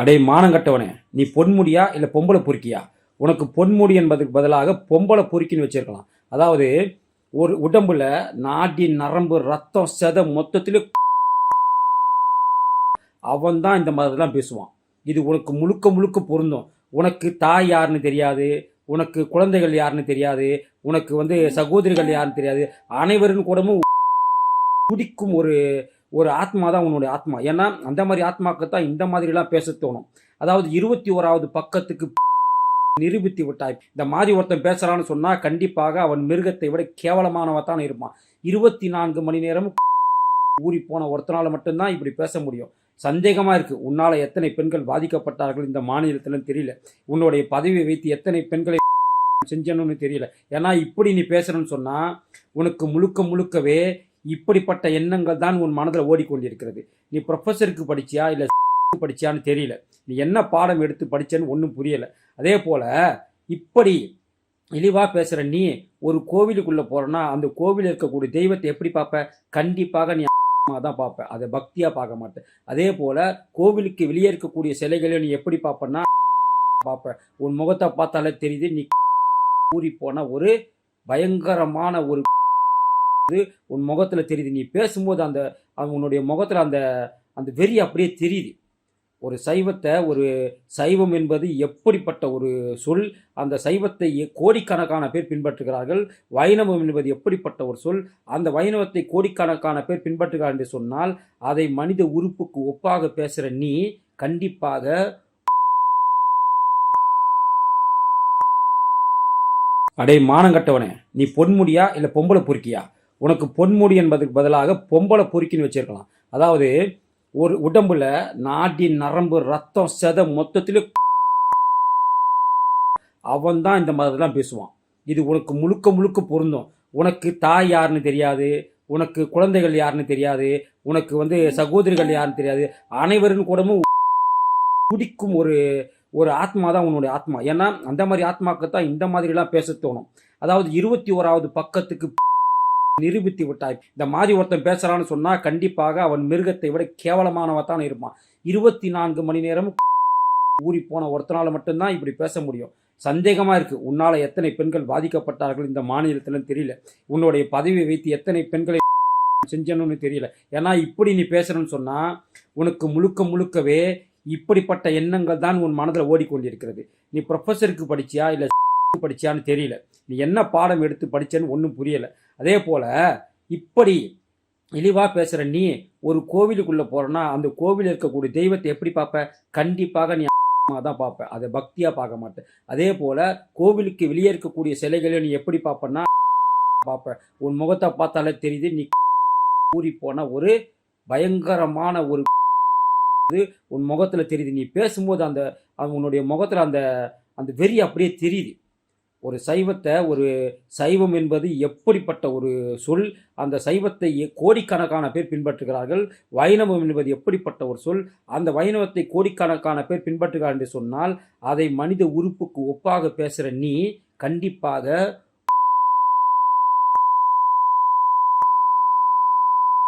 அடே மானங்கட்டவனே நீ பொன்முடியா இல்லை பொம்பளை பொறுக்கியா? உனக்கு பொன்முடி என்பதற்கு பதிலாக பொம்பளை பொறுக்கின்னு வச்சிருக்கலாம். அதாவது ஒரு உடம்புல நாடி நரம்பு ரத்தம் செத மொத்தத்திலும் அவன் தான் இந்த மாதிரிலாம் பேசுவான். இது உனக்கு முழுக்க முழுக்க பொருந்தும். உனக்கு தாய் யாருன்னு தெரியாது உனக்கு குழந்தைகள் யாருன்னு தெரியாது உனக்கு வந்து சகோதரிகள் யாருன்னு தெரியாது. அனைவரும் கூடமும் குடிக்கும் ஒரு ஒரு ஆத்மா தான் உன்னுடைய ஆத்மா. ஏன்னா அந்த மாதிரி ஆத்மாக்கு தான் இந்த மாதிரிலாம் பேச தோணும். அதாவது இருபத்தி ஓராவது பக்கத்துக்கு நிரூபித்து விட்டாய். இந்த மாதிரி ஒருத்தன் பேசுறான்னு சொன்னா கண்டிப்பாக அவன் மிருகத்தை விட கேவலமானவன் தான் இருப்பான். இருபத்தி நான்கு மணி நேரம் ஊறி போன ஒருத்தனால மட்டும்தான் இப்படி பேச முடியும். சந்தேகமா இருக்கு. உன்னால எத்தனை பெண்கள் பாதிக்கப்பட்டார்கள் இந்த மாநிலத்துல தெரியல. உன்னுடைய பதவியை வைத்து எத்தனை பெண்களை செஞ்சணும்னு தெரியல. ஏன்னா இப்படி நீ பேசுகிறேன்னு சொன்னா உனக்கு முழுக்க முழுக்கவே இப்படிப்பட்ட எண்ணங்கள் தான் உன் மனதில் ஓடிக்கொண்டிருக்கிறது. நீ ப்ரொஃபஸருக்கு படிச்சியா இல்லை படிச்சியான்னு தெரியல. நீ என்ன பாடம் எடுத்து படிச்சேன்னு ஒன்றும் புரியலை. அதே போல் இப்படி இழிவாக பேசுகிற நீ ஒரு கோவிலுக்குள்ளே போகிறேன்னா அந்த கோவிலில் இருக்கக்கூடிய தெய்வத்தை எப்படி பார்ப்ப? கண்டிப்பாக நீ தான் பார்ப்பேன் அதை பக்தியாக பார்க்க மாட்டேன் அதே போல் கோவிலுக்கு வெளியே இருக்கக்கூடிய சிலைகளை நீ எப்படி பார்ப்பேன்னா பார்ப்பேன் உன் முகத்தை பார்த்தாலே தெரியுது நீ ஊறி போன ஒரு பயங்கரமான ஒரு இது உன் முகத்தில் தெரியுது. நீ பேசும்போது அந்த உன்னுடைய முகத்தில் அந்த அந்த வெறி அப்படியே தெரியுது. ஒரு சைவத்தை ஒரு சைவம் என்பது எப்படிப்பட்ட ஒரு சொல் அந்த சைவத்தை கோடிக்கணக்கான பேர் பின்பற்றுகிறார்கள். வைணவம் என்பது எப்படிப்பட்ட ஒரு சொல் அந்த வைணவத்தை கோடிக்கணக்கான பேர் பின்பற்றுகிறார் என்று சொன்னால் அதை மனித உறுப்புக்கு ஒப்பாக பேசுகிற நீ கண்டிப்பாக அடே மானங்கட்டவனே நீ பொன்முடியா இல்லை பொம்பளை பொறுக்கியா? உனக்கு பொன்முடி என்பதற்கு பதிலாக பொம்பளை பொறுக்கின்னு வச்சிருக்கலாம். அதாவது ஒரு உடம்புல நாடி நரம்பு ரத்தம் செத மொத்தத்திலும் அவன் தான் இந்த மாதிரிலாம் பேசுவான். இது உனக்கு முழுக்க முழுக்க பொருந்தும். உனக்கு தாய் யாருன்னு தெரியாது. உனக்கு குழந்தைகள் யாருன்னு தெரியாது. உனக்கு வந்து சகோதரிகள் யாருன்னு தெரியாது. அனைவரும் கூடமும் குடிக்கும் ஒரு ஒரு ஆத்மா தான் உன்னுடைய ஆத்மா. ஏன்னா அந்த மாதிரி ஆத்மாக்கு தான் இந்த மாதிரிலாம் பேச தோணும். அதாவது இருபத்தி ஓராவது பக்கத்துக்கு நிரூபித்து விட்டாய். இந்த மாதிரி ஒருத்தன் பேசுறான்னு சொன்னா கண்டிப்பாக அவன் மிருகத்தை விட கேவலமானவன் தான் இருப்பான். இருபத்தி நான்கு மணி நேரம் ஊறி போன ஒருத்தனால மட்டும்தான் இப்படி பேச முடியும். சந்தேகமா இருக்கு. உன்னால எத்தனை பெண்கள் பாதிக்கப்பட்டார்கள் இந்த மாநிலத்துல தெரியல. உன்னுடைய பதவியை வைத்து எத்தனை பெண்களை செஞ்சணும்னு தெரியல. ஏன்னா இப்படி நீ பேசணும்னு சொன்னா உனக்கு முழுக்க முழுக்கவே இப்படிப்பட்ட எண்ணங்கள் தான் உன் மனதில் ஓடிக்கொண்டிருக்கிறது. நீ ப்ரொஃபஸருக்கு படிச்சியா? இல்லை படித்தான்னு தெரியல. நீ என்ன பாடம் எடுத்து படிச்சேன்னு ஒன்றும் புரியலை. அதே போல் இப்படி இழிவாக பேசுகிற நீ ஒரு கோவிலுக்குள்ளே போகிறேன்னா அந்த கோவிலில் இருக்கக்கூடிய தெய்வத்தை எப்படி பார்ப்ப? கண்டிப்பாக நீ தான் பார்ப்பேன் அதை பக்தியாக பார்க்க மாட்டேன் அதே போல் கோவிலுக்கு வெளியே இருக்கக்கூடிய சிலைகளை நீ எப்படி பார்ப்பேன்னா பார்ப்பேன் உன் முகத்தை பார்த்தாலே தெரியுது நீ கூறி போன ஒரு பயங்கரமான ஒரு இது உன் முகத்தில் தெரியுது. நீ பேசும்போது அந்த உன்னுடைய முகத்தில் அந்த அந்த வெறி அப்படியே தெரியுது. ஒரு சைவத்தை ஒரு சைவம் என்பது எப்படிப்பட்ட ஒரு சொல் அந்த சைவத்தை கோடிக்கணக்கான பேர் பின்பற்றுகிறார்கள் வைணவம் என்பது எப்படிப்பட்ட ஒரு சொல் அந்த வைணவத்தை கோடிக்கணக்கான பேர் பின்பற்றுகிறார் என்று சொன்னால் அதை மனித உறுப்புக்கு ஒப்பாக பேசுகிற நீ கண்டிப்பாக